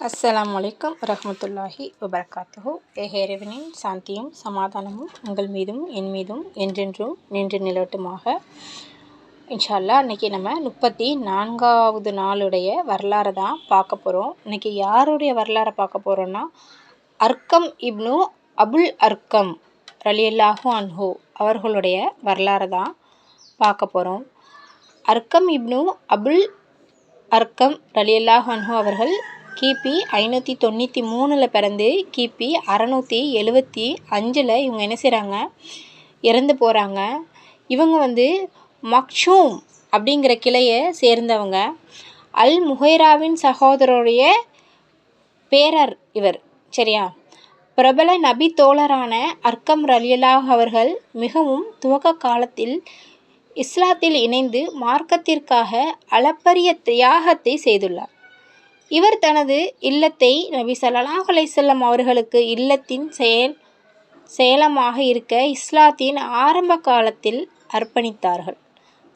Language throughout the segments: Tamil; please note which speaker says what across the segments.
Speaker 1: அஸ்ஸலாம் வலைக்கம் வரஹமத்துல்லாஹி வபரகாத்துஹு. ஏஹேரவனின் சாந்தியும் சமாதானமும் உங்கள் மீதும் என் மீதும் என்றென்றும் நின்று நிலவட்டுமாக இன்ஷால்லா இன்றைக்கி நம்ம முப்பத்தி நான்காவது நாளுடைய வரலாறு தான் பார்க்க போகிறோம் இன்றைக்கி யாருடைய வரலாறை பார்க்க போகிறோன்னா அர்க்கம் இப்னு அபுல் அர்க்கம் ரலியல்லாஹு அன்ஹு அவர்களுடைய வரலாறு தான் பார்க்க போகிறோம் அர்க்கம் இப்னு அபுல் அர்க்கம் ரலியல்லாஹு அன்ஹு அவர்கள் கிபி ஐநூற்றி தொண்ணூற்றி மூணில் பிறந்து கிபி அறநூற்றி எழுவத்தி அஞ்சில் இவங்க என்ன செய்கிறாங்க இறந்து போகிறாங்க இவங்க வந்து மக்ஷூம் அப்படிங்கிற கிளையை சேர்ந்தவங்க. அல் முஹைராவின் சகோதரருடைய பேரர் இவர் சரியா? பிரபல நபி தோழரான அர்க்கம் ரலியலாஹ் அவர்கள் மிகவும் துவக்க காலத்தில் இஸ்லாத்தில் இணைந்து மார்க்கத்திற்காக அளப்பரிய தியாகத்தை செய்துள்ளார். இவர் தனது இல்லத்தை நபி சல்லாஹ் அலைஹி அவர்களுக்கு இல்லத்தின் செயல் செயலமாக இருக்க இஸ்லாத்தின் ஆரம்ப காலத்தில் அர்ப்பணித்தார்கள்.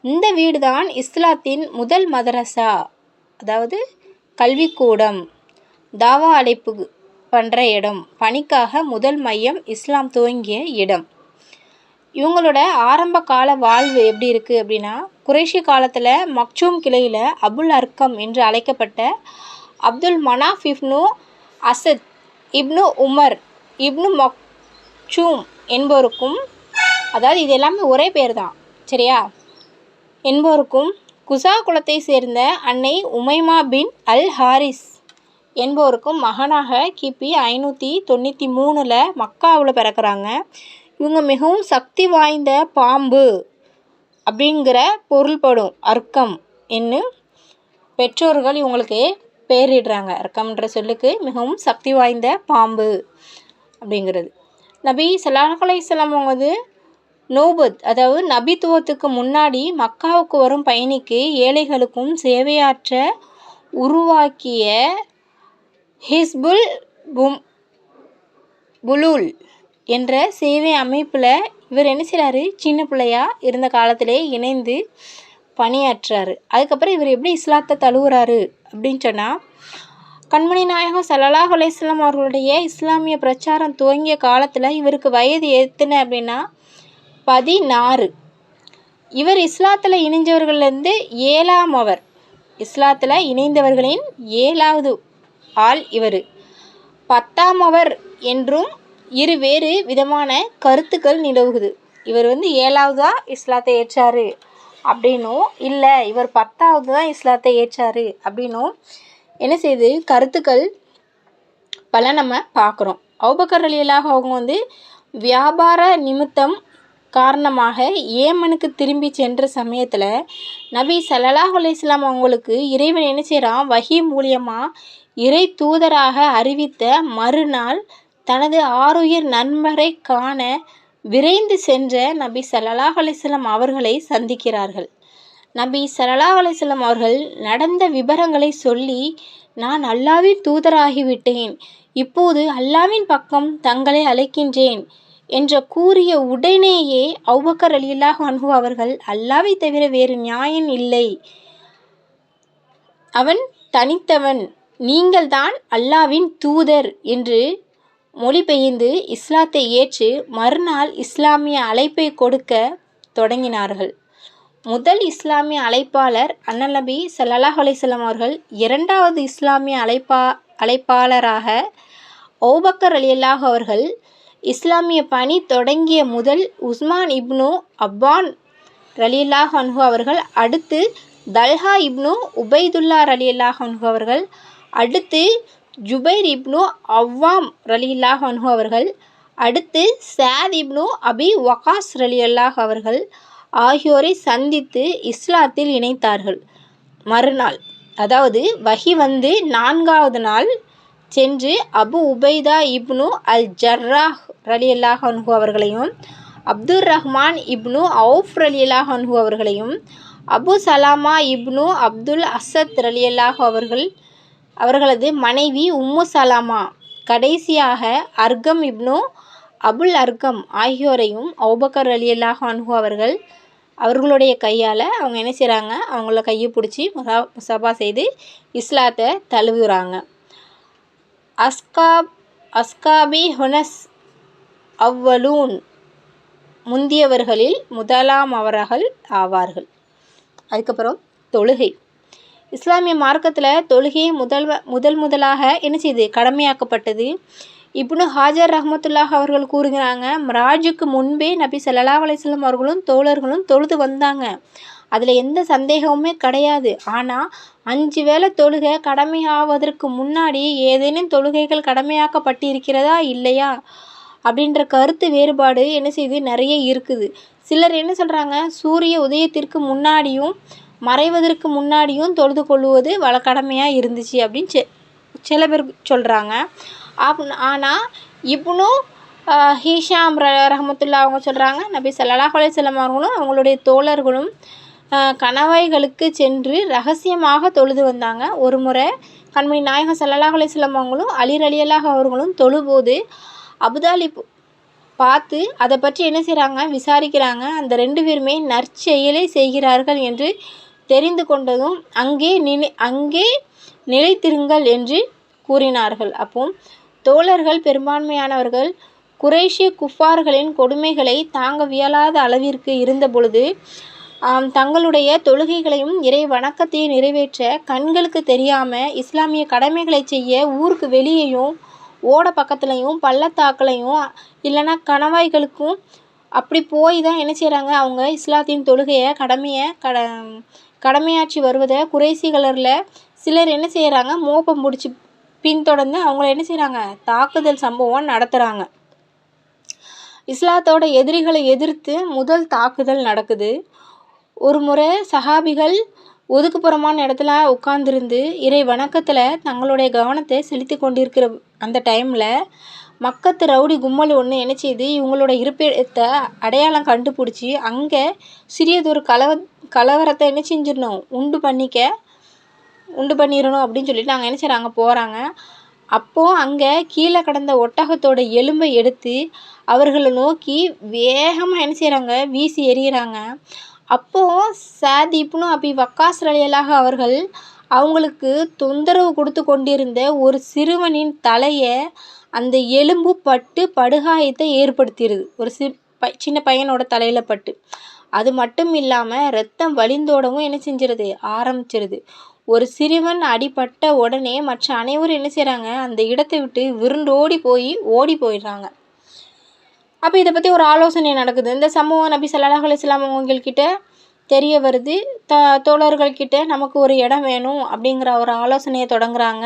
Speaker 1: இந்த வீடுதான் இஸ்லாத்தின் முதல் மதரசா அதாவது கல்விக்கூடம் தாவா அழைப்பு பண்ணுற இடம் பணிக்காக முதல் மையம் இஸ்லாம் துவங்கிய இடம். இவங்களோட ஆரம்ப கால வாழ்வு எப்படி இருக்குது அப்படின்னா குறைஷி காலத்தில் மக்சூம் கிளையில் அபுல் அர்க்கம் என்று அழைக்கப்பட்ட அப்துல் மனாஃப் இப்னு அசத் இப்னு உமர் இப்னு மக்சூம் என்பவருக்கும் அதாவது இது எல்லாமே ஒரே பேர் தான் சரியா? என்பவருக்கும் குசா குலத்தை சேர்ந்த அன்னை உமைமா பின் அல் ஹாரிஸ் என்பவருக்கும் மகனாக கிபி ஐநூற்றி தொண்ணூற்றி மூணில் மக்காவில் பிறக்கிறாங்க. இவங்க மிகவும் சக்தி வாய்ந்த பாம்பு அப்படிங்கிற பொருள்படும் அர்க்கம் என்று பெற்றோர்கள் இவங்களுக்கு பெயரிடுறாங்க அர்க்கம்ன்ற சொல்லுக்கு மிகவும் சக்தி வாய்ந்த பாம்பு அப்படிங்கிறது. நபி ஸல்லல்லாஹு அலைஹி அவங்க வந்து நோபத் அதாவது நபித்துவத்துக்கு முன்னாடி மக்காவுக்கு வரும் பயணிக்கு ஏழைகளுக்கும் சேவையாற்ற உருவாக்கிய ஹிஸ்புல் பும் புலூல் என்ற சேவை அமைப்பில் இவர் என்ன செய்கிறாரு சின்ன பிள்ளையாக இருந்த காலத்திலே இணைந்து பணியாற்றுறாரு அதுக்கப்புறம் இவர் எப்படி இஸ்லாத்தை தழுவுறாரு அப்படின்னு சொன்னால் கண்மணி நாயகம் சல்லாஹ் அலையம் அவர்களுடைய இஸ்லாமிய பிரச்சாரம் துவங்கிய காலத்தில் இவருக்கு வயது எத்தனை அப்படின்னா பதினாறு. இவர் இஸ்லாத்தில் இணைஞ்சவர்கள்லேருந்து ஏழாம் அவர். இஸ்லாத்தில் இணைந்தவர்களின் ஏழாவது ஆள் இவர். பத்தாம் அவர் என்றும் இரு வேறு விதமான கருத்துக்கள் நிலவுகுது. இவர் வந்து ஏழாவதாக இஸ்லாத்தை ஏற்றாரு? அப்படின்னும் இல்லை இவர் பத்தாவது தான் இஸ்லாத்தை ஏற்றாரு? அப்படின்னும் என்ன செய்யுது கருத்துக்கள் பல நம்ம பார்க்குறோம். அவுபக்கர் அலியலாக அவங்க வந்து வியாபார நிமித்தம் காரணமாக ஏமனுக்கு திரும்பி சென்ற சமயத்தில் நபி சல்லாஹ் அலையம் அவங்களுக்கு இறைவன் என்ன செய்கிறான் வகி மூலியமாக இறை தூதராக அறிவித்த மறுநாள் தனது ஆறுயிர் நண்பரை காண விரைந்து சென்ற நபி சல்லாஹ் அலிஸ்லாம் அவர்களை சந்திக்கிறார்கள். நபி சல்லல்லாஹ் அலிஸ்லாம் அவர்கள் நடந்த விபரங்களை சொல்லி நான் அல்லாவின் தூதராகிவிட்டேன். இப்போது அல்லாவின் பக்கம் தங்களை அழைக்கின்றேன் என்று கூறிய உடனேயே அவ்வக்கர் அலியல்லாஹ் அன்ஹு அவர்கள் அல்லாவை தவிர வேறு நியாயம் இல்லை. அவன் தனித்தவன். நீங்கள்தான் அல்லாவின் தூதர் என்று மொழிபெயர்ந்து இஸ்லாத்தை ஏற்று மறுநாள் இஸ்லாமிய அழைப்பை கொடுக்க தொடங்கினார்கள். முதல் இஸ்லாமிய அழைப்பாளர் அன்னநபி சல்லாஹ் அலிஸ்லாம் அவர்கள் இரண்டாவது இஸ்லாமிய அழைப்பா அழைப்பாளராக ஓபக்கர் அலியல்லாஹ் அவர்கள் இஸ்லாமிய பணி தொடங்கிய முதல் உஸ்மான் இப்னு அப்பான் ரலியல்லாஹ் அன்ஹு அவர்கள் அடுத்து தல்ஹா இப்னு உபைதுல்லா ரலியல்லாஹ் அன்ஹு அவர்கள் அடுத்து ஜுபைர் இப்னு அவ்வாம் ரலியல்லாஹ் அன்ஹு அவர்கள் அடுத்து சாத் இப்னு அபி வகாஸ் ரலியல்லாஹ் அவர்கள் ஆகியோரை சந்தித்து இஸ்லாத்தில் இணைத்தார்கள். மறுநாள் அதாவது வகி வந்து நான்காவது நாள் சென்று அபு உபைதா இப்னு அல் ஜர்ராஹ் ரலியல்லாஹ் அன்ஹு அவர்களையும் அப்துர் ரஹ்மான் இப்னு அவுஃப் ரலியல்லாஹ் அன்ஹு அவர்களையும் அபு சலாமா இப்னு அப்துல் அசத் ரலியல்லாஹ் அவர்கள் அவர்களது மனைவி உம்மு சலாமா கடைசியாக அர்கம் இப்னு அபுல் அர்கம் ஆகியோரையும் அவுபக்கர் அலியல்லாஹ் அன்ஹு அவர்கள் அவர்களுடைய கையால் அவங்க என்ன செய்கிறாங்க அவங்கள கையை பிடிச்சி முசா முசாபா செய்து இஸ்லாத்தை தழுவுகிறாங்க அஸ்காப் அஸ்காபி ஹொனஸ் அவ்வலூன் முந்தியவர்களில் முதலாம் அவர்கள் ஆவார்கள். அதுக்கப்புறம் தொழுகை. இஸ்லாமிய மார்க்கத்தில் தொழுகை முதல் முதல் முதலாக என்ன செய்யுது கடமையாக்கப்பட்டது? இப்னு ஹாஜர் ரஹமத்துல்லாஹ் அவர்கள் கூறுகிறாங்க மிராஜுக்கு முன்பே நபி சல்லா அலைஹி அவர்களும் தோழர்களும் தொழுது வந்தாங்க. அதில் எந்த சந்தேகமுமே கிடையாது. ஆனால் அஞ்சு வேளை தொழுகை கடமையாவதற்கு முன்னாடி ஏதேனும் தொழுகைகள் கடமையாக்கப்பட்டிருக்கிறதா இல்லையா? அப்படின்ற கருத்து வேறுபாடு என்ன செய்யுது நிறைய இருக்குது. சிலர் என்ன சொல்கிறாங்க சூரிய உதயத்திற்கு முன்னாடியும் மறைவதற்கு முன்னாடியும் தொழுது கொள்ளுவது வழக்கடமையாக கடமையாக இருந்துச்சு அப்படின்னு செ சில பேர் சொல்கிறாங்க அப் ஆனால் இப்னும் ஹீஷாம் ரஹமத்துல்லா அவங்க சொல்கிறாங்க நபி சல்லாஹ் அலைஹி அவர்களும் அவங்களுடைய தோழர்களும் கணவாய்களுக்கு சென்று ரகசியமாக தொழுது வந்தாங்க. ஒரு முறை கண்மணி நாயகம் சல்லாஹ் அலைஹி அவங்களும் அலிர் அலியலாக அவர்களும் தொழும்போது அபுதாலிப் பார்த்து அதை பற்றி என்ன செய்கிறாங்க விசாரிக்கிறாங்க. அந்த ரெண்டு பேருமே நற்செயலை செய்கிறார்கள் என்று தெரிந்து கொண்டதும் அங்கே நினை அங்கே நிலைத்திருங்கள் என்று கூறினார்கள். அப்போ தோழர்கள் பெரும்பான்மையானவர்கள் குறைஷி குஃபார்களின் கொடுமைகளை தாங்க வியலாத அளவிற்கு இருந்தபொழுது தங்களுடைய தொழுகைகளையும் இறை வணக்கத்தையும் நிறைவேற்ற கண்களுக்கு தெரியாமல் இஸ்லாமிய கடமைகளை செய்ய ஊருக்கு வெளியேயும் ஓட பக்கத்துலையும் பள்ளத்தாக்களையும் இல்லைன்னா கணவாய்களுக்கும் அப்படி போய் தான் என்ன செய்கிறாங்க அவங்க இஸ்லாத்தின் தொழுகையை கடமையை கட கடமையாற்றி வருவதை குறைசிகளரில் சிலர் என்ன செய்கிறாங்க மோப்பம் பிடிச்சி பின்தொடர்ந்து அவங்கள என்ன செய்கிறாங்க தாக்குதல் சம்பவம் நடத்துகிறாங்க இஸ்லாத்தோட எதிரிகளை எதிர்த்து முதல் தாக்குதல் நடக்குது. ஒரு முறை சஹாபிகள் ஒதுக்குப்புறமான இடத்துல உட்கார்ந்துருந்து இறை வணக்கத்தில் தங்களுடைய கவனத்தை செலுத்தி கொண்டிருக்கிற அந்த டைமில் மக்கத்து ரவுடி கும்பல் ஒன்று என்ன செய்து இவங்களோட இருப்பிடத்தை அடையாளம் கண்டுபிடிச்சி அங்கே சிறியதொரு கலவ கலவரத்தை என்ன செஞ்சிடணும் உண்டு பண்ணிக்க உண்டு பண்ணிடணும் அப்படின்னு சொல்லிட்டு நாங்கள் என்ன செய்கிறாங்க போகிறாங்க அப்போது அங்கே கீழே கிடந்த ஒட்டகத்தோட எலும்பை எடுத்து அவர்களை நோக்கி வேகமாக என்ன செய்கிறாங்க வீசி எறிகிறாங்க அப்போது சாதிப்னு அப்படி வக்காஸ் ரலியல்லாஹு அவர்கள் அவங்களுக்கு தொந்தரவு கொடுத்து கொண்டிருந்த ஒரு சிறுவனின் தலையை அந்த எலும்பு பட்டு படுகாயத்தை ஏற்படுத்திடுது ஒரு சி ப சின்ன பையனோட தலையில் பட்டு. அது மட்டும் இல்லாமல் ரத்தம் வழிந்தோடவும் என்ன செஞ்சிருது? ஆரம்பிச்சிருது. ஒரு சிறுவன் அடிபட்ட உடனே மற்ற அனைவரும் என்ன செய்கிறாங்க அந்த இடத்தை விட்டு விருண்டோடி போய் ஓடி போயிடுறாங்க. அப்போ இதை பற்றி ஒரு ஆலோசனை நடக்குது. இந்த சம்பவம் நபி சல்லாஹ் அலிஸ்லாம் வஸல்லம் அவங்கக்கிட்ட தெரிய வருது. த தோழர்கள்கிட்ட நமக்கு ஒரு இடம் வேணும் அப்படிங்கிற ஒரு ஆலோசனையை தொடங்குறாங்க.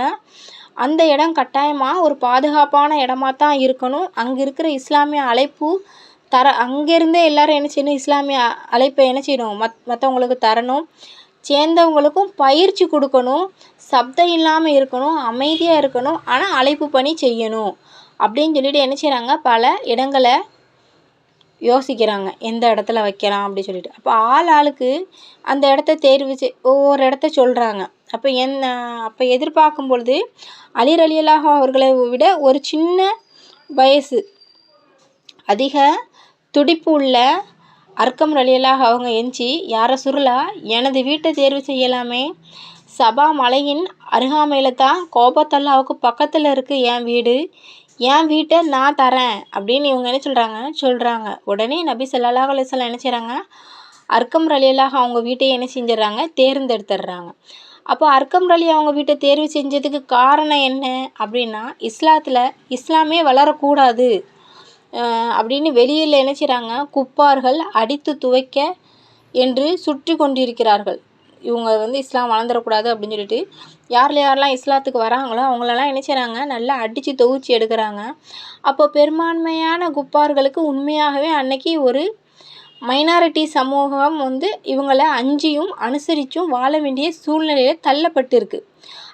Speaker 1: அந்த இடம் கட்டாயமாக ஒரு பாதுகாப்பான இடமா தான் இருக்கணும். அங்கே இருக்கிற இஸ்லாமிய அழைப்பு தர அங்கேருந்தே எல்லோரும் என்ன செய்யணும்? இஸ்லாமிய அழைப்பை என்ன செய்யணும்? மத் மற்றவங்களுக்கு தரணும். சேர்ந்தவங்களுக்கும் பயிற்சி கொடுக்கணும் சப்தம் இல்லாமல் இருக்கணும் அமைதியாக இருக்கணும் ஆனால் அழைப்பு பணி செய்யணும் அப்படின்னு சொல்லிட்டு என்ன செய்கிறாங்க பல இடங்களை யோசிக்கிறாங்க. எந்த இடத்துல வைக்கலாம் அப்படின்னு சொல்லிட்டு. அப்போ ஆள் ஆளுக்கு அந்த இடத்த தேர்வு செய் ஒவ்வொரு இடத்த சொல்கிறாங்க அப்போ என்ன அப்போ எதிர்பார்க்கும் பொழுது அலி அவர்களை விட ஒரு சின்ன வயசு அதிக துடிப்பு உள்ள அர்க்கம் ரலியலாக அவங்க எஞ்சி யார சுருளா எனது வீட்டை தேர்வு செய்யலாமே? சபா மலையின் அருகாமையில் தான் கோபத்தல்லாவுக்கு பக்கத்தில் இருக்குது என் வீடு. என் வீட்டை நான் தரேன். அப்படின்னு இவங்க என்ன சொல்கிறாங்க சொல்கிறாங்க உடனே நபி ஸல்லல்லாஹு அலிஸ்லாம் என்ன செய்கிறாங்க அர்க்கம் ரலியலாக அவங்க வீட்டையே என்ன செஞ்சிடறாங்க? தேர்ந்தெடுத்துடுறாங்க. அப்போ அர்க்கம் ரலி அவங்க வீட்டை தேர்வு செஞ்சதுக்கு காரணம் என்ன? அப்படின்னா இஸ்லாத்தில் இஸ்லாமே வளரக்கூடாது. அப்படின்னு வெளியில் என்ன செய்கிறாங்க குப்பார்கள் அடித்து துவைக்க என்று சுற்றி கொண்டிருக்கிறார்கள். இவங்க வந்து இஸ்லாம் வளர்ந்துடக்கூடாது அப்படின்னு சொல்லிட்டு. யாரில் யாரெல்லாம் இஸ்லாத்துக்கு வராங்களோ அவங்களெல்லாம் என்ன செய்கிறாங்க நல்லா அடித்து தொகுச்சி எடுக்கிறாங்க. அப்போ பெரும்பான்மையான குப்பார்களுக்கு உண்மையாகவே அன்னைக்கு ஒரு மைனாரிட்டி சமூகம் வந்து இவங்களை அஞ்சியும் அனுசரித்தும் வாழ வேண்டிய சூழ்நிலையில் தள்ளப்பட்டிருக்கு.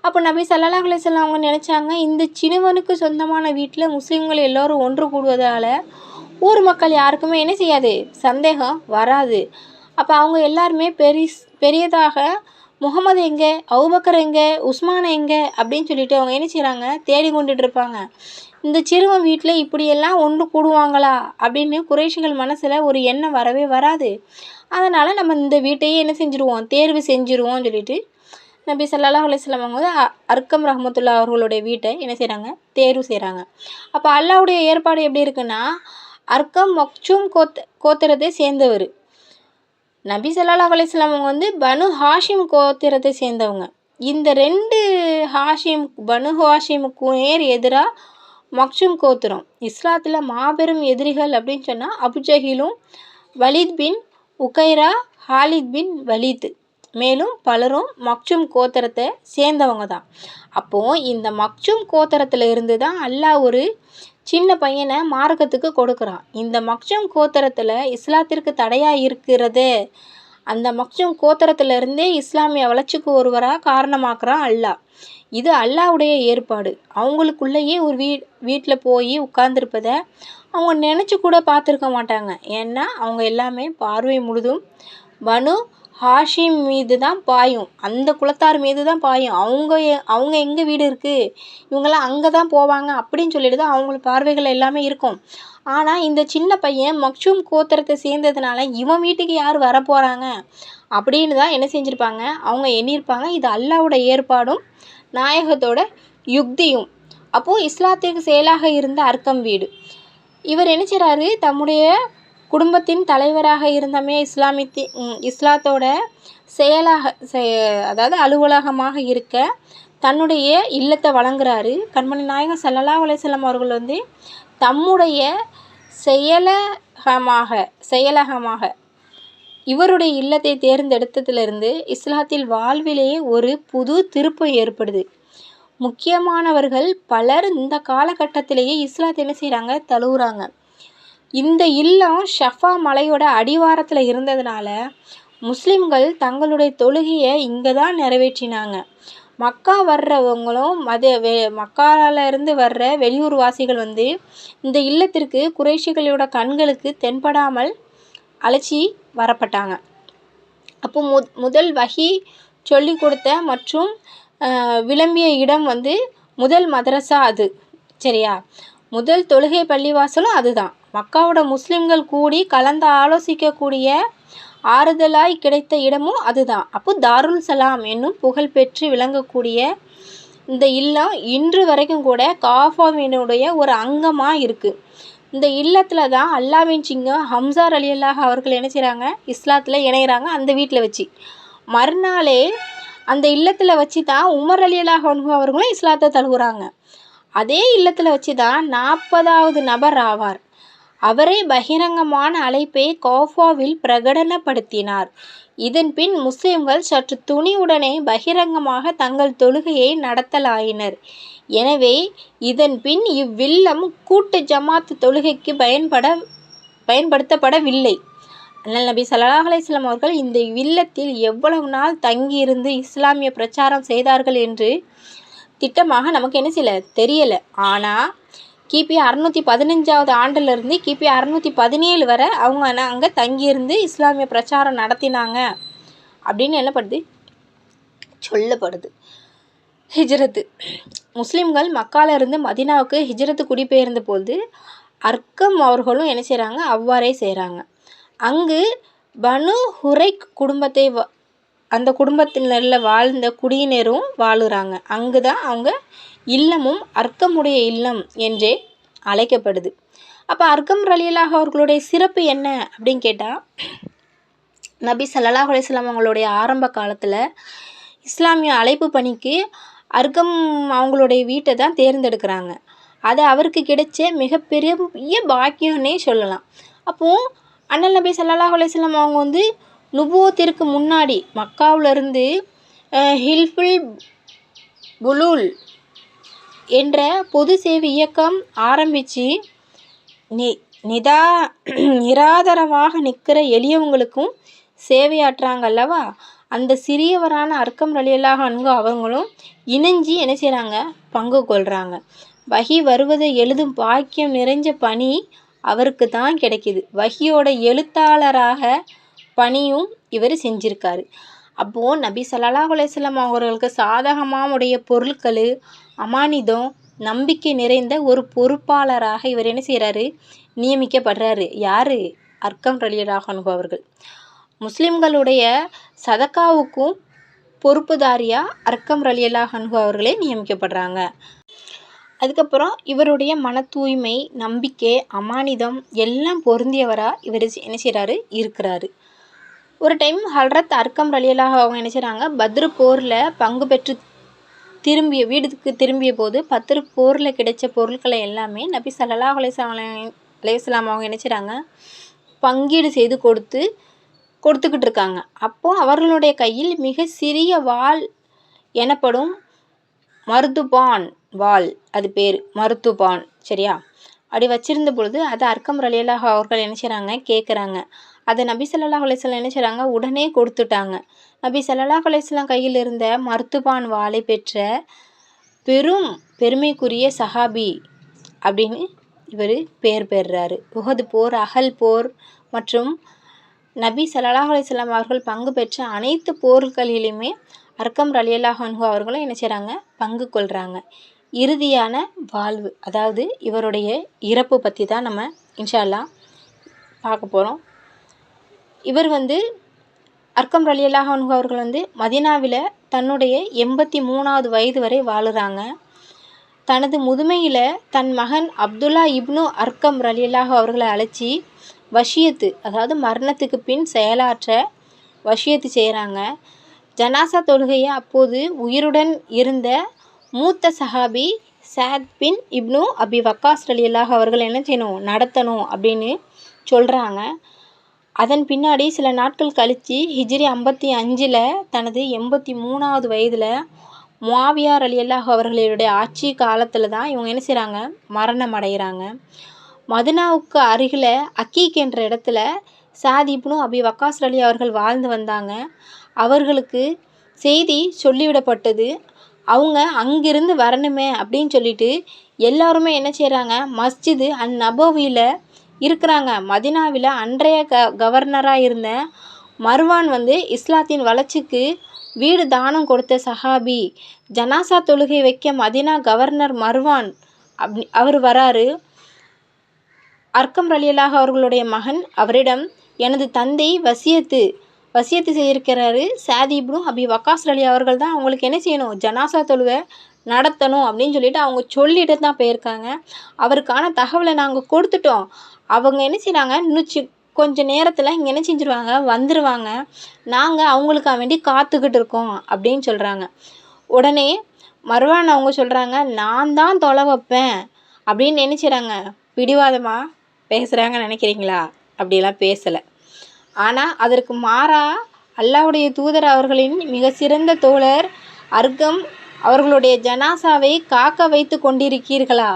Speaker 1: அப்போ நபி சல்லா அலிஸ்லாம் அவங்க நினச்சாங்க இந்த சிறுவனுக்கு சொந்தமான வீட்டில் முஸ்லீம்கள் எல்லோரும் ஒன்று கூடுவதால் ஊர் மக்கள் யாருக்குமே என்ன செய்யாது? சந்தேகம் வராது. அப்போ அவங்க எல்லாருமே பெரிஸ் பெரியதாக முகமது எங்கே அவுபக்கர் எங்கே உஸ்மான் எங்கே அப்படின்னு சொல்லிட்டு அவங்க என்ன செய்கிறாங்க தேடி கொண்டுட்டு இருப்பாங்க. இந்த சிறுவன் வீட்டில் இப்படியெல்லாம் ஒன்று கூடுவாங்களா? அப்படின்னு குறைஷிகள் மனசில் ஒரு எண்ணம் வரவே வராது. அதனால் நம்ம இந்த வீட்டையே என்ன செஞ்சுருவோம்? தேர்வு செஞ்சுருவோம் சொல்லிட்டு நபி சல்லாஹ் அலிஸ்லாம் அவங்க வந்து அர்க்கம் ரஹமத்துல்லா அவர்களுடைய வீட்டை என்ன செய்கிறாங்க தேர்வு செய்கிறாங்க அப்போ அல்லாஹ்வுடைய ஏற்பாடு எப்படி இருக்குன்னா அர்க்கம் மக்சூம் கோத் கோத்திரத்தை சேர்ந்தவர். நபி சல்லாஹ் அலிஸ்லாம் அவங்க வந்து பனு ஹாஷிம் கோத்திரத்தை சேர்ந்தவங்க. இந்த ரெண்டு ஹாஷிம் பனு ஹாஷிமுக்கு நேர் எதிராக மக்சூம் கோத்திரம். இஸ்லாத்தில் மாபெரும் எதிரிகள் அப்படின்னு சொன்னால் அபுஜஹிலும் வலித் பின் உகைரா ஹாலித் பின் வலித் மேலும் பலரும் மக்சும் கோத்திரத்தை சேர்ந்தவங்க தான் அப்போது இந்த மக்சும் கோத்திரத்தில் இருந்து தான் அல்லாஹ் ஒரு சின்ன பையனை மார்க்கத்துக்கு கொடுக்குறான். இந்த மக்சும் கோத்திரத்தில் இஸ்லாத்திற்கு தடையாக இருக்கிறது. அந்த மக்சும் கோத்திரத்துல இருந்தே இஸ்லாமிய வளர்ச்சிக்கு ஒருவராக காரணமாக்குறான் அல்லாஹ். இது அல்லாஹ்வுடைய ஏற்பாடு. அவங்களுக்குள்ளேயே ஒரு வீ வீட்டில் போய் உட்கார்ந்துருப்பதை அவங்க நினச்சி கூட பார்த்துருக்க மாட்டாங்க. ஏன்னா அவங்க எல்லாமே பார்வை முழுதும் பனு ஹாஷிம் மீது தான் பாயும். அந்த குலத்தார் மீது தான் பாயும். அவங்க அவங்க எங்கே வீடு இருக்குது இவங்கெல்லாம் அங்கே தான் போவாங்க அப்படின்னு சொல்லிட்டு தான் அவங்களுக்கு பார்வைகள் எல்லாமே இருக்கும். ஆனால் இந்த சின்ன பையன் மக்சூம் கோத்திரத்தை சேர்ந்ததுனால இவன் வீட்டுக்கு யார் வர போகிறாங்க அப்படின்னு தான் என்ன செஞ்சுருப்பாங்க? அவங்க எண்ணியிருப்பாங்க. இது அல்லாவோட ஏற்பாடும் நாயகத்தோட யுக்தியும். அப்போது இஸ்லாத்திற்கு செயலாக இருந்த அர்க்கம் வீடு. இவர் என்ன தம்முடைய குடும்பத்தின் தலைவராக இருந்தமே இஸ்லாமித்தி இஸ்லாத்தோட செயலாக அதாவது அலுவலகமாக இருக்க தன்னுடைய இல்லத்தை வழங்குறாரு. கண்மணி நாயகம் ஸல்லல்லாஹு அலைஹி அவர்கள் வந்து தம்முடைய செயலகமாக செயலகமாக இவருடைய இல்லத்தை தேர்ந்தெடுத்ததிலிருந்து இஸ்லாத்தில் வாழ்விலேயே ஒரு புது திருப்பம் ஏற்படுது. முக்கியமானவர்கள் பலர் இந்த காலகட்டத்திலேயே இஸ்லாத்தை என்ன செய்கிறாங்க தழுவுறாங்க. இந்த இல்லம் ஷஃபா மலையோட அடிவாரத்தில் இருந்ததுனால முஸ்லிம்கள் தங்களுடைய தொழுகையை இங்கே தான் நிறைவேற்றினாங்க. மக்கா வர்றவங்களும் மத வெ மக்கால இருந்து வர்ற வெளியூர் வாசிகள் வந்து இந்த இல்லத்திற்கு குறைஷிகளோட கண்களுக்கு தென்படாமல் அழைச்சி வரப்பட்டாங்க. அப்போ மு முதல் வகி சொல்லி கொடுத்த மற்றும் விளம்பிய இடம் வந்து முதல் மதரசா அது. சரியா? முதல் தொழுகை பள்ளிவாசலும் அதுதான். மக்காவோட முஸ்லீம்கள் கூடி கலந்து ஆலோசிக்கக்கூடிய ஆறுதலாய் கிடைத்த இடமும் அதுதான். அப்போ தாருல் சலாம் என்னும் புகழ்பெற்று விளங்கக்கூடிய இந்த இல்லம் இன்று வரைக்கும் கூட காஃபாவினுடைய ஒரு அங்கமாக இருக்குது இந்த இல்லத்தில் தான் அல்லாவின் சிங்கம் ஹம்சார் அலி அல்லாஹ் அவர்கள் என்ன செய்கிறாங்க இஸ்லாத்தில் இணைகிறாங்க அந்த வீட்டில் வச்சு. மறுநாளே அந்த இல்லத்தில் வச்சு தான் உமர் அலி அல்லாஹ் அவர்களும் இஸ்லாத்தை தழுவுறாங்க. அதே இல்லத்தில் வச்சு தான் நாற்பதாவது நபர் ஆவார். அவரே பகிரங்கமான அழைப்பை கோஃபாவில் பிரகடனப்படுத்தினார். இதன்பின் முஸ்லிம்கள் சற்று துணிவுடனே பகிரங்கமாக தங்கள் தொழுகையை நடத்தலாயினர். எனவே இதன் பின் இவ்வில்லம் கூட்டு ஜமாத் தொழுகைக்கு பயன்பட பயன்படுத்தப்படவில்லை. அண்ணல் நபி ஸல்லல்லாஹு அலைஹி வஸல்லம் அவர்கள் இந்த இல்லத்தில் எவ்வளவு நாள் தங்கியிருந்து இஸ்லாமிய பிரச்சாரம் செய்தார்கள் என்று திட்டமாக நமக்கு என்ன செய்யல? தெரியல. ஆனால் கிபி அறுநூற்றி பதினஞ்சாவது ஆண்டிலிருந்து கிபி அறுநூற்றி பதினேழு வரை அவங்க அங்கே தங்கியிருந்து இஸ்லாமிய பிரச்சாரம் நடத்தினாங்க. அப்படின்னு என்ன பண்ணுது சொல்லப்படுது. ஹிஜ்ரத்து. முஸ்லீம்கள் மக்கால இருந்து மதீனாவுக்கு ஹிஜ்ரத்து குடிபெயர்ந்த போது அர்க்கம் அவர்களும் என்ன செய்கிறாங்க அவ்வாறே செய்கிறாங்க அங்கு பனு ஹுரைக் குடும்பத்தை வ- அந்த குடும்பத்தினரில் வாழ்ந்த குடியினரும் வாழுறாங்க. அங்கு தான் அவங்க இல்லமும் அர்க்கமுடைய இல்லம் என்றே அழைக்கப்படுது. அப்போ அர்க்கம் ரலியலாக அவர்களுடைய சிறப்பு என்ன அப்படின்னு கேட்டால் நபி ஸல்லல்லாஹு அலிஸ்லாம் அவங்களுடைய ஆரம்ப காலத்தில் இஸ்லாமிய அழைப்பு பணிக்கு அர்க்கம் அவங்களுடைய வீட்டை தான் தேர்ந்தெடுக்கிறாங்க. அது அவருக்கு கிடைச்ச மிகப்பெரிய பாக்கியம்னே சொல்லலாம். அப்போது அண்ணல் நபி சல்லாஹ் அலிஸ்லாம் அவங்க வந்து நுபுவத்திற்கு முன்னாடி மக்காவுல இருந்து அஹ், ஹில்ஃபுல் புலூல் என்ற பொது சேவை இயக்கம் ஆரம்பித்து நி நிதா நிராதரவாக நிற்கிற எளியவங்களுக்கும் சேவையாற்றாங்க அல்லவா? அந்த சிறியவரான அர்க்கம் ரலியலாக அன்கு அவங்களும் இணைஞ்சி என்ன செய்கிறாங்க பங்கு கொள்கிறாங்க வகி வருவதை எழுதும் பாக்கியம் நிறைஞ்ச பணி அவருக்கு தான் கிடைக்குது. வகியோட எழுத்தாளராக பணியும் இவர் செஞ்சிருக்காரு. அப்போது நபி சல்லா அலைஹி அவர்களுக்கு சாதகமாக உடைய பொருட்கள் அமானிதம் நம்பிக்கை நிறைந்த ஒரு பொறுப்பாளராக இவர் என்ன செய்கிறாரு நியமிக்கப்படுறாரு. யார்? அர்க்கம் ரலியராகனு அவர்கள். முஸ்லிம்களுடைய சதக்காவுக்கும் பொறுப்புதாரியாக அர்க்கம் ரலியல்லாஹு அவர்களே நியமிக்கப்படுறாங்க. அதுக்கப்புறம் இவருடைய மன தூய்மை நம்பிக்கை அமானிதம் எல்லாம் பொருந்தியவராக இவர் என்ன செய்கிறாரு இருக்கிறாரு. ஒரு டைம் ஹல்ரத் அர்க்கம் ரலியலாக அவங்க என்ன செய்கிறாங்க பத்ரு போரில் பங்கு பெற்று திரும்பிய வீடுக்கு திரும்பிய போது பத்ரு போரில் கிடைச்ச பொருட்களை எல்லாமே நபி சல்லா அலைஹி அவங்க என்ன செய்கிறாங்க பங்கீடு செய்து கொடுத்து கொடுத்துக்கிட்டு இருக்காங்க. அப்போது அவர்களுடைய கையில் மிக சிறிய வாள் எனப்படும் மருதுபான் வாள் அது பேர் மருத்துபான் சரியா? அப்படி வச்சிருந்த பொழுது அதை அர்க்கம் ரலியலாக அவர்கள் என்ன செய்கிறாங்க கேட்குறாங்க அதை நபி ஸல்லல்லாஹு அலிஸ்லாம் என்ன செய்கிறாங்க உடனே கொடுத்துட்டாங்க. நபி ஸல்லல்லாஹு அலிஸ்லாம் கையில் இருந்த மருத்துவான் வாளை பெற்ற பெரும் பெருமைக்குரிய சஹாபி அப்படின்னு இவர் பெயர் பெறுறாரு. உகது போர் அகல் போர் மற்றும் நபி சல்லாஹ் அலிஸ்லாம் அவர்கள் பங்கு பெற்ற அனைத்து போர்களிலுமே அர்க்கம் ரலியல்லாஹன்ஹு அவர்களும் என்ன செய்கிறாங்க பங்கு கொள்கிறாங்க இறுதியான வாழ்வு அதாவது இவருடைய இறப்பு பற்றி தான் நம்ம இன்ஷா அல்லாஹ் பார்க்க போகிறோம் இவர் வந்து அர்க்கம் ரலியல்லாஹு அன்ஹு அவர்கள் வந்து மதீனாவில் தன்னுடைய எண்பத்தி மூணாவது வயது வரை வாழுறாங்க. தனது முதுமையில் தன் மகன் அப்துல்லா இப்னு அர்க்கம் ரலியல்லாஹு அவர்களை அழைச்சி வஷியத்து அதாவது மரணத்துக்கு பின் செயலாற்ற வஷியத்து செய்கிறாங்க ஜனாசா தொழுகையை அப்போது உயிருடன் இருந்த மூத்த சஹாபி சாத் பின் இப்னு அபி வக்காஸ் ரலியல்லாஹ் அவர்கள் என்ன செய்யணும் நடத்தணும் அப்படின்னு சொல்கிறாங்க அதன் பின்னாடி சில நாட்கள் கழித்து ஹிஜ்ரி ஐம்பத்தி அஞ்சில் தனது எண்பத்தி மூணாவது வயதில் முவாவியார் அல்லாஹ் அவர்களுடைய ஆட்சி காலத்தில் தான் இவங்க என்ன செய்கிறாங்க மரணம் அடைகிறாங்க மதுனாவுக்கு அருகில் அக்கீக் என்ற இடத்துல சாதிப்னு அபி வக்காஸ் அலி அவர்கள் வாழ்ந்து வந்தாங்க. அவர்களுக்கு செய்தி சொல்லிவிடப்பட்டது. அவங்க அங்கிருந்து வரணுமே அப்படின்னு சொல்லிட்டு எல்லாருமே என்ன செய்கிறாங்க மஸ்ஜிது அன் நபவியில் இருக்கிறாங்க. மதினாவில் அன்றைய க கவர்னராக இருந்த மர்வான் வந்து இஸ்லாத்தின் வளர்ச்சிக்கு வீடு தானம் கொடுத்த சஹாபி. ஜனாசா தொழுகை வைக்க மதினா கவர்னர் மர்வான் அப் அவர் வராரு. அர்க்கம் ரலியலாக அவர்களுடைய மகன் அவரிடம் எனது தந்தை வசியத்து வசியத்து செய்திருக்கிறாரு. சாதிப்னு அபி வக்காஸ் அலி அவர்கள் தான் அவங்களுக்கு என்ன செய்யணும்? ஜனாசா தொழுகை நடத்தணும் அப்படின்னு சொல்லிட்டு அவங்க சொல்லிட்டு தான் போயிருக்காங்க. அவருக்கான தகவலை நாங்கள் கொடுத்துட்டோம். அவங்க என்ன செய்கிறாங்க இன்னும் சி கொஞ்ச நேரத்தில் இங்கே என்ன செஞ்சுருவாங்க? வந்துடுவாங்க நாங்கள் அவங்களுக்காக வேண்டி காத்துக்கிட்டு இருக்கோம் அப்படின்னு சொல்கிறாங்க உடனே மறுவான் அவங்க சொல்கிறாங்க நான் தான் தொலை வைப்பேன். அப்படின்னு நினச்சிறாங்க பிடிவாதமாக பேசுகிறாங்க நினைக்கிறீங்களா? அப்படிலாம் பேசலை. ஆனால் அதற்கு மாறாக அல்லாவுடைய தூதர் அவர்களின் மிக சிறந்த தோழர் அர்க்கம் அவர்களுடைய ஜனாசாவை காக்க வைத்து கொண்டிருக்கீர்களா?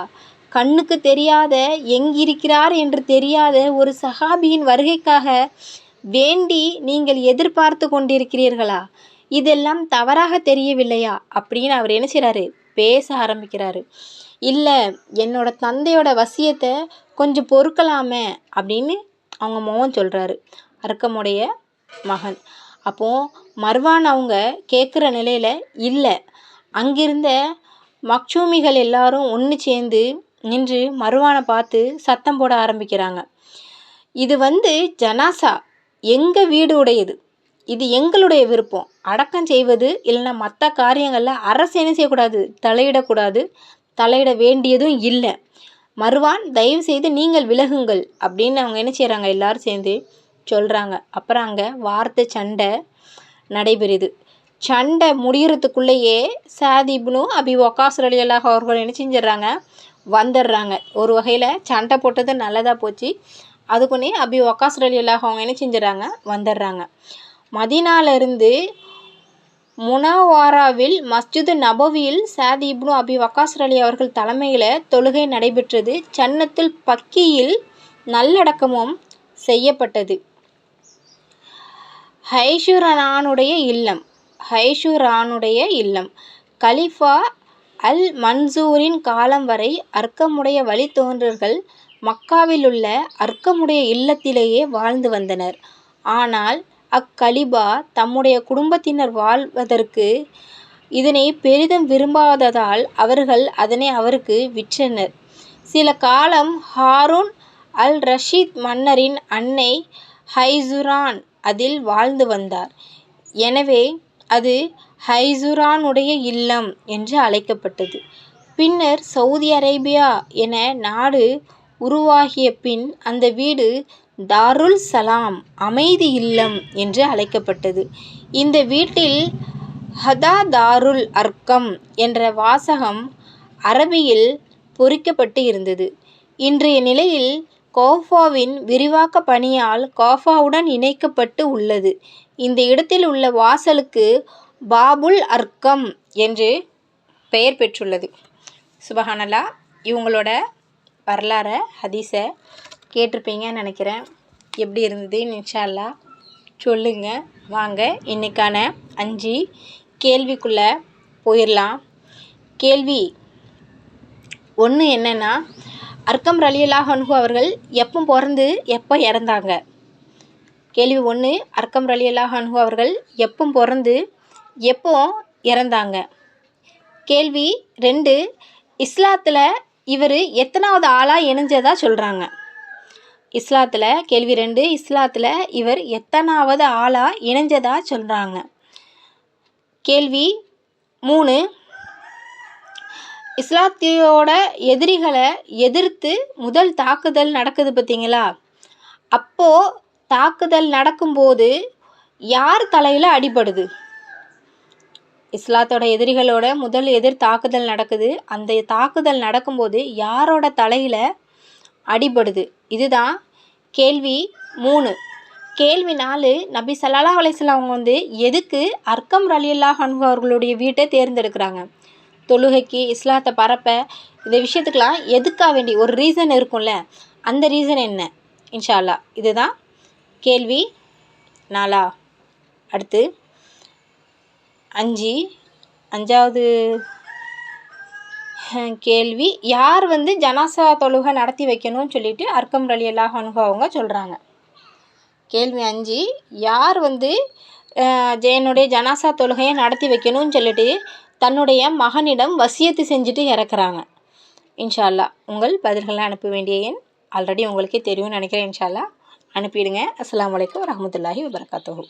Speaker 1: கண்ணுக்கு தெரியாத எங்கிருக்கிறார் என்று தெரியாத ஒரு சஹாபியின் வருகைக்காக வேண்டி நீங்கள் எதிர்பார்த்து கொண்டிருக்கிறீர்களா? இதெல்லாம் தவறாக தெரியவில்லையா? அப்படின்னு அவர் என்ன செய்கிறாரு பேச ஆரம்பிக்கிறாரு. இல்லை என்னோட தந்தையோட வசியத்தை கொஞ்சம் பொறுக்கலாமே அப்படின்னு அவங்க மோகன் சொல்கிறாரு அர்க்கமுடைய மகன். அப்போது மர்வான் அவங்க கேட்குற நிலையில் இல்லை. அங்கிருந்த மக்சூமிகள் எல்லாரும் ஒன்று சேர்ந்து நின்று மருவானை பார்த்து சத்தம் போட ஆரம்பிக்கிறாங்க. இது வந்து ஜனாசா. எங்கள் வீடு உடையது? இது எங்களுடைய விருப்பம். அடக்கம் செய்வது இல்லைன்னா மற்ற காரியங்களில் அரசு என்ன செய்யக்கூடாது? தலையிடக்கூடாது. தலையிட வேண்டியதும் இல்லை. மறுவான் தயவு செய்து நீங்கள் விலகுங்கள் அப்படின்னு அவங்க என்ன செய்கிறாங்க எல்லாரும் சேர்ந்து சொல்கிறாங்க அப்புறம் அங்கே வார்த்தை சண்டை நடைபெறுது. சண்டை முடிகிறதுக்குள்ளேயே சாதிப்னு அபி ஒக்காசுரலியலாக அவர்கள் என்ன செஞ்சிடுறாங்க? வந்துடுறாங்க. ஒரு வகையில் சண்டை போட்டது நல்லதாக போச்சு. அதுக்குன்னே அபி ஒகாஸ் ரலியல்லாஹ் அவங்க என்ன செஞ்சிடறாங்க வந்துடுறாங்க. மதினாலிருந்து முனாவாராவில் மஸ்ஜிது நபவியில் சாதி இப்னு அபி வக்காஸ் அலி அவர்கள் தலைமையில் தொழுகை நடைபெற்றது. சன்னத்தில் பக்கியில் நல்லடக்கமும் செய்யப்பட்டது. ஹைஷுரானுடைய இல்லம். ஹைஷுரானுடைய இல்லம். கலிஃபா அல் மன்சூரின் காலம் வரை அர்க்கமுடைய வழித்தோன்றர்கள் மக்காவிலுள்ள அர்க்கமுடைய இல்லத்திலேயே வாழ்ந்து வந்தனர். ஆனால் அக்கலிபா தம்முடைய குடும்பத்தினர் வாழ்வதற்கு இதனை பெரிதும் விரும்பாததால் அவர்கள் அதனை அவருக்கு விற்றனர். சில காலம் ஹாரூன் அல் ரஷீத் மன்னரின் அன்னை ஹைசுரான் அதில் வாழ்ந்து வந்தார். எனவே அது ஹைசுரானுடைய இல்லம் என்று அழைக்கப்பட்டது. பின்னர் சவுதி அரேபியா என நாடு உருவாகிய பின் அந்த வீடு தாருல் சலாம் அமைதி இல்லம் என்று அழைக்கப்பட்டது. இந்த வீட்டில் ஹதா தாருல் அர்க்கம் என்ற வாசகம் அரபியில் பொறிக்கப்பட்டு இருந்தது. இன்றைய நிலையில் கோஃபாவின் விரிவாக்க பணியால் கோஃபாவுடன் இணைக்கப்பட்டு உள்ளது. இந்த இடத்தில் உள்ள வாசலுக்கு பாபுல் அர்க்கம் என்று பெயர் பெற்றுள்ளது. சுபஹானல்லா இவங்களோட வரலாறை ஹதீஸை கேட்டிருப்பீங்கன்னு நினைக்கிறேன். எப்படி இருந்தது இன்ஷா சொல்லுங்கள் வாங்க இன்றைக்கான அஞ்சு கேள்விக்குள்ளே போயிடலாம் கேள்வி ஒன்று என்னென்னா அர்க்கம் ரலியலாக அனுகு அவர்கள் எப்போ பிறந்து எப்போ இறந்தாங்க? கேள்வி ஒன்று அர்க்கம் ரலியலாக அனுகு அவர்கள் எப்போ பிறந்து எப்போ இறந்தாங்க. கேள்வி ரெண்டு இஸ்லாத்தில் இவர் எத்தனாவது ஆளாக இணைஞ்சதாக சொல்கிறாங்க இஸ்லாத்தில் கேள்வி ரெண்டு இஸ்லாத்தில் இவர் எத்தனாவது ஆளாக இணைஞ்சதாக சொல்கிறாங்க கேள்வி மூணு இஸ்லாத்தியோட எதிரிகளை எதிர்த்து முதல் தாக்குதல் நடக்குது பார்த்தீங்களா? அப்போது தாக்குதல் நடக்கும்போது யார் தலையில் அடிபடுது? இஸ்லாத்தோட எதிரிகளோட முதல் எதிர் தாக்குதல் நடக்குது. அந்த தாக்குதல் நடக்கும்போது யாரோட தலையில் அடிபடுது? இதுதான் கேள்வி மூணு. கேள்வி நாலு நபி ஸல்லல்லாஹு அலிஸ்லாம் அவங்க வந்து எதுக்கு அர்க்கம் ரலியல்லா ஹன்ஹு அவர்களுடைய வீட்டை தேர்ந்தெடுக்கிறாங்க? தொழுகைக்கு இஸ்லாத்தை பரப்ப இந்த விஷயத்துக்கெலாம் எதுக்காக வேண்டி? ஒரு ரீசன் இருக்கும்ல. அந்த ரீசன் என்ன? இன்ஷா இதுதான் கேள்வி நாலா. அடுத்து அஞ்சு. அஞ்சாவது கேள்வி. யார் வந்து ஜனாசா தொழுகை நடத்தி வைக்கணும்னு சொல்லிட்டு அர்க்கம் ரலி அல்லாஹ் அவங்க சொல்கிறாங்க கேள்வி அஞ்சு. யார் வந்து ஜெயனுடைய ஜனாசா தொழுகையை நடத்தி வைக்கணும்னு சொல்லிட்டு தன்னுடைய மகனிடம் வசியத்து செஞ்சுட்டு இறக்குறாங்க. இன்ஷால்லா உங்கள் பதில்களை அனுப்ப வேண்டிய எண் ஆல்ரெடி உங்களுக்கே தெரியும்னு நினைக்கிறேன் இன்ஷா அனுப்பிடுங்க. அஸ்லாம் வலைக்கம் வரமத்துல்லாஹி வபரகாத்துஹு.